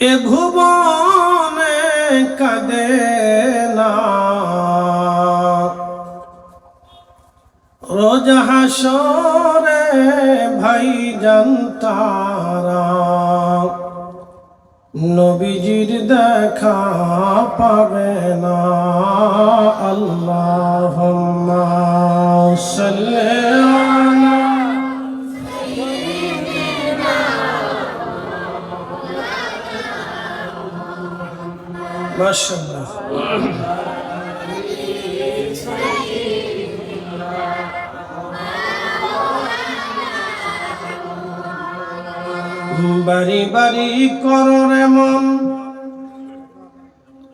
এ ভুবনে কাঁদে রোজ হাসরে ভাই জানতারা নবীজির দেখা পাবে না। আল্লাহ মাশাল্লাহ বাড়ি বাড়ি করর এমন।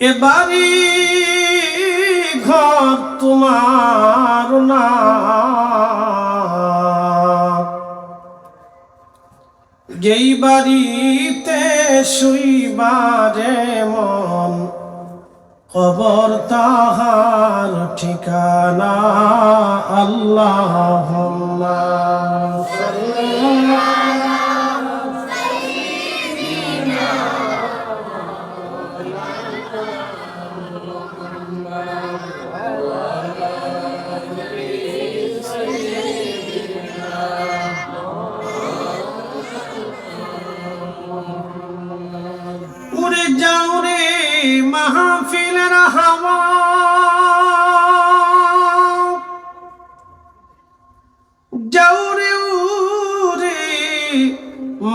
এ বাড়ি ঘর তোমার না। যেই বাড়িতে শুইবারে মন কবর তাহার ঠিকানা আল্লাহ উড়ে যাও মাহফিলের হাওয়া। যাও রে উড়ে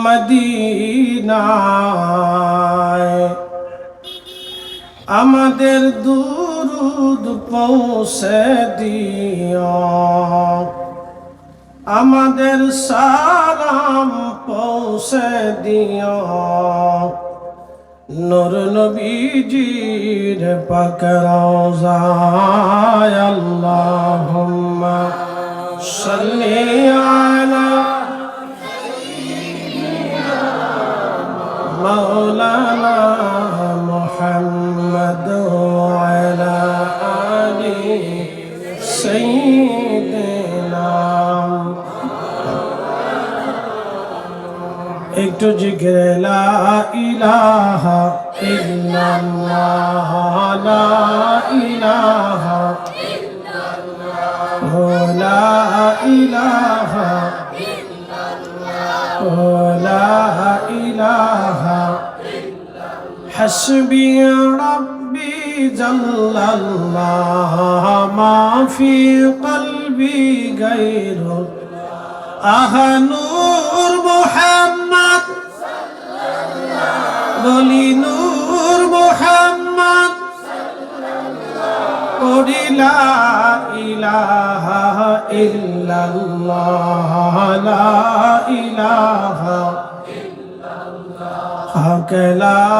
মদিনায়। আমাদের দুরুদ পৌঁছে দিও। আমাদের সালাম পৌঁছে দিও। নর নবীজির পাকরাউজায় আল্লাহুম্মা সাল্লি আলা মাওলানা মুহাম্মদ আলা আলি সাইয়্যিদিনা একটু জিকির লা ইলাহা ইল্লাল্লাহ লা ইলাহা ও লা ইলাহা ও লা ইলাহা حسبي ربي جل الله ما في قلبي غيره আহ নূর মোহাম্মদ। বলি নূর মোহাম্মদ। করিলা ইলাহা ইল্লাল্লাহ লা ইলাহা হক লা